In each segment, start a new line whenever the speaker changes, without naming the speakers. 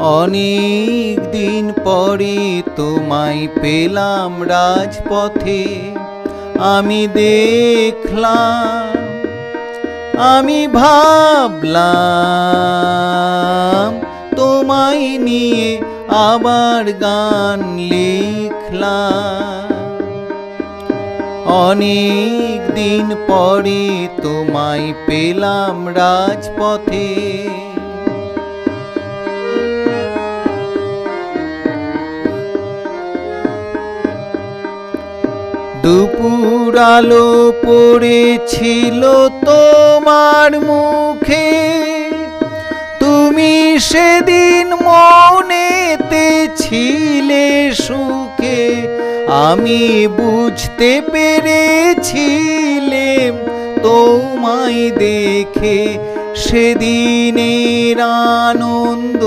অনেক দিন পরে তোমায় পেলাম রাজপথে। আমি দেখলাম, আমি ভাবলাম, তোমায় নিয়ে আবার গান লিখলাম। অনেক দিন পরে তোমায় পেলাম রাজপথে। দুপুর আলো পড়েছিল তোমার মুখে। তুমি সেদিন মনেতে ছিলে সুখে। আমি বুঝতে পেরেছিলেম তোমায় দেখে। সেদিনের আনন্দ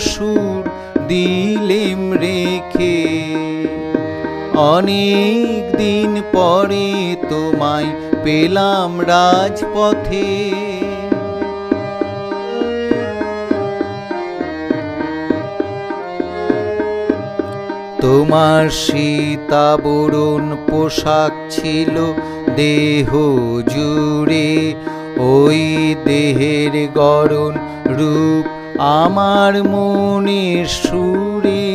সুর দিলেম রেখে। অনেক দিন পরে তোমায় পেলাম রাজপথে। তোমার সীতাবরণ পোশাক ছিল দেহ জুড়ে, ওই দেহের গরণ রূপ আমার মনের সুরে।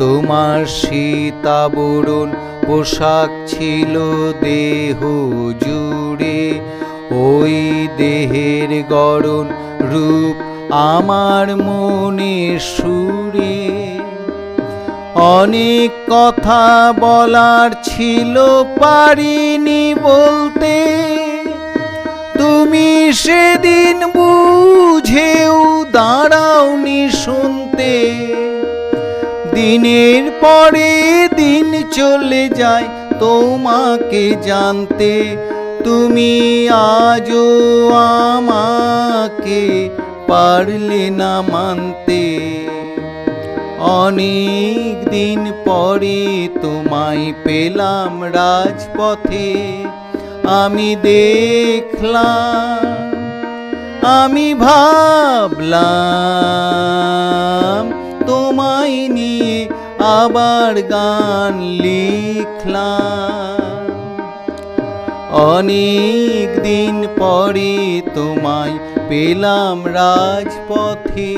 তোমার সীতাবরণ পোশাক ছিল দেহ জুড়ে। ওই দেহের গরণ রূপ আমার মনে সুরে। অনেক কথা বলার ছিল, পারিনি বলতে। তুমি সেদিন বুঝেও দাঁড়াওনি শুনতে। দিনের পরে দিন চলে যায় তোমাকে জানতে। তুমি আজও আমাকে পারলে না মানতে। অনেক দিন পরে তোমায় পেলাম রাজপথে। আমি দেখলাম, আমি ভাবলাম তোমায় নিয়ে আবার গান লিখলাম। অনেক দিন পরে তোমায় পেলাম রাজপথে।